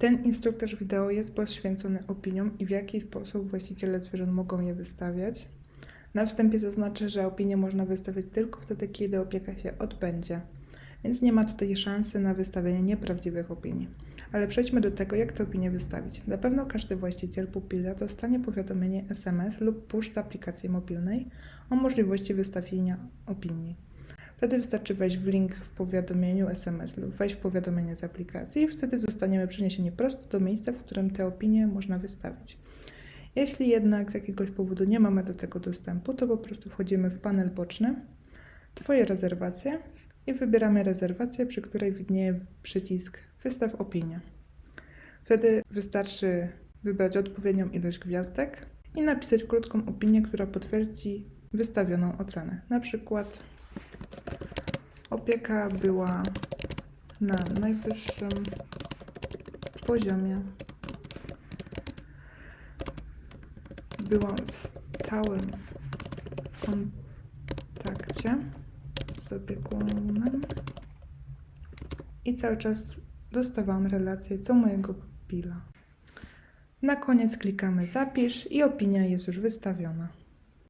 Ten instruktaż wideo jest poświęcony opiniom i w jaki sposób właściciele zwierząt mogą je wystawiać. Na wstępie zaznaczę, że opinie można wystawiać tylko wtedy, kiedy opieka się odbędzie, więc nie ma tutaj szansy na wystawienie nieprawdziwych opinii. Ale przejdźmy do tego, jak te opinie wystawić. Na pewno każdy właściciel pupila dostanie powiadomienie SMS lub push z aplikacji mobilnej o możliwości wystawienia opinii. Wtedy wystarczy wejść w link w powiadomieniu SMS lub wejść w powiadomienie z aplikacji i wtedy zostaniemy przeniesieni prosto do miejsca, w którym te opinie można wystawić. Jeśli jednak z jakiegoś powodu nie mamy do tego dostępu, to po prostu wchodzimy w panel boczny, Twoje rezerwacje i wybieramy rezerwację, przy której widnieje przycisk Wystaw opinię. Wtedy wystarczy wybrać odpowiednią ilość gwiazdek i napisać krótką opinię, która potwierdzi wystawioną ocenę. Na przykład opieka była na najwyższym poziomie. Byłam w stałym kontakcie z opiekunem i cały czas dostawałam relację co mojego pupila. Na koniec klikamy zapisz i opinia jest już wystawiona.